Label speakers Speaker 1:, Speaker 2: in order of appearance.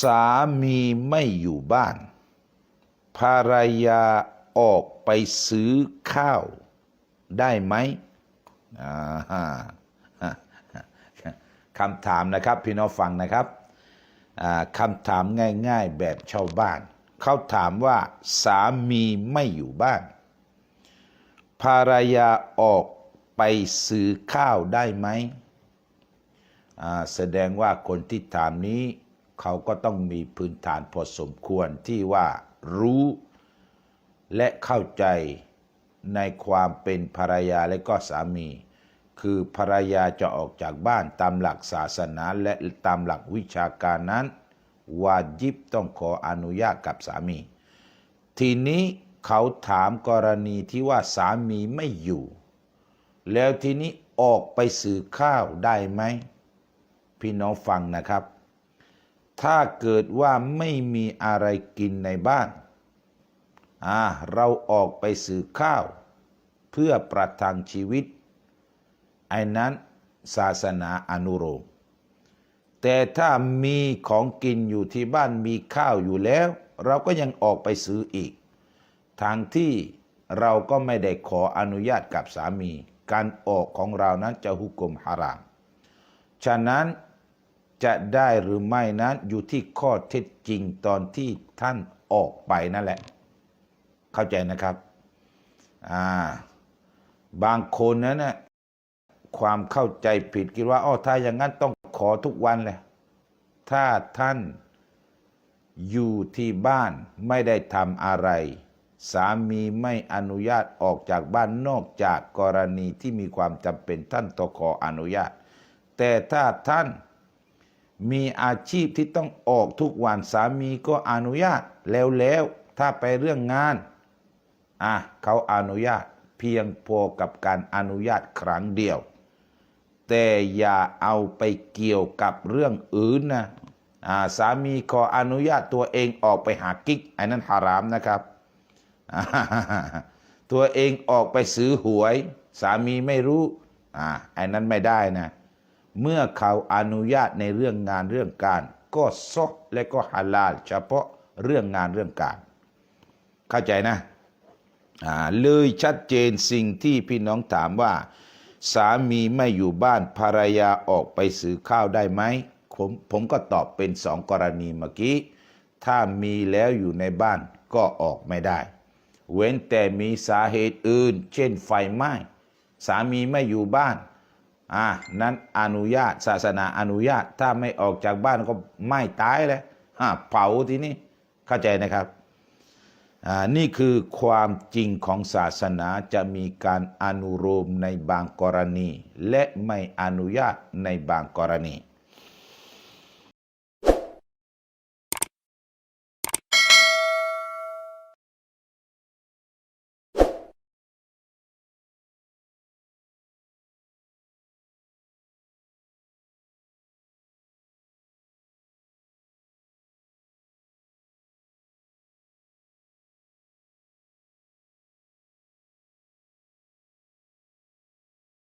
Speaker 1: สามีไม่อยู่บ้าน ภรรยาออกไปซื้อข้าวได้ไหมคำถามนะครับพี่น้องฟังนะครับคำถามง่ายๆแบบชาวบ้าน เขาถามว่าสามีไม่อยู่บ้าน ภรรยาออกไปซื้อข้าวได้ไหมแสดงว่าคนที่ถามนี้ เขาก็ต้องมีพื้นฐานพอสมควรที่ว่ารู้และเข้าใจในความเป็นภรรยาและก็สามี คือภรรยาจะออกจากบ้านตามหลักศาสนาและตามหลักวิชาการนั้นวาจิบต้องขออนุญาตกับสามี ทีนี้เขาถามกรณีที่ว่าสามีไม่อยู่ แล้วทีนี้ออกไปซื้อข้าวได้ไหม พี่น้องฟังนะครับ ถ้าเกิดว่าไม่มีอะไรกินในบ้าน อ่า เราออกไปซื้อข้าว เพื่อประทังชีวิต ไอ้นั้นศาสนาอนุโลมแต่ถ้ามีของกินอยู่ที่บ้านมีข้าวอยู่แล้ว เราก็ยังออกไปซื้ออีก ทางที่เราก็ไม่ได้ขออนุญาตกับสามี การออกของเรานั้นจะหุกกลมฮาราม ฉะนั้น จะได้หรือไม่นั้นอยู่ที่ข้อเท็จจริงตอนที่ท่านออกไปนั่นแหละ เข้าใจนะครับ อ่า บางคนนั้นนะความเข้าใจผิดคิดว่าอ้อถ้าอย่างนั้นต้องขอทุกวันเลยถ้าท่านอยู่ที่บ้านไม่ได้ทำอะไร สามีไม่อนุญาตออกจากบ้านนอกจากกรณีที่มีความจำเป็นท่านต้องขออนุญาต แต่ถ้าท่าน มีอาชีพที่ต้องออกทุกวันสามีก็อนุญาตแล้วแล้วถ้าไปเรื่องงาน อะเขาอนุญาตเพียงพอกับการอนุญาตครั้งเดียว แต่อย่าเอาไปเกี่ยวกับเรื่องอื่นนะอ่าสามีขออนุญาตตัวเองออกไปหากิ๊กไอ้นั้นฮารามนะครับ ตัวเองออกไปซื้อหวย สามีไม่รู้อ่าไอ้นั้นไม่ได้นะ เมื่อเขาอนุญาตในเรื่องงานเรื่องการ ก็ซอกและก็ฮาลาลเฉพาะเรื่องงานเรื่องการ เข้าใจนะเลยชัดเจนสิ่งที่พี่น้องถามว่า สามีไม่อยู่บ้านภรรยาออกไปซื้อข้าวได้ไหมผมผมก็ตอบเป็นสองกรณีเมื่อกี้ ถ้ามีแล้วอยู่ในบ้านก็ออกไม่ได้ เว้นแต่มีสาเหตุอื่น เช่นไฟไหม้สามีไม่อยู่บ้าน อ่านั้นอนุญาตศาสนาอนุญาต ถ้าไม่ออกจากบ้านก็ไม่ตายเลยอ่าเผาทีนี้เข้าใจนะครับอ่านี่คือความจริงของศาสนาจะมีการอนุโลมในบางกรณี และไม่อนุญาตในบางกรณี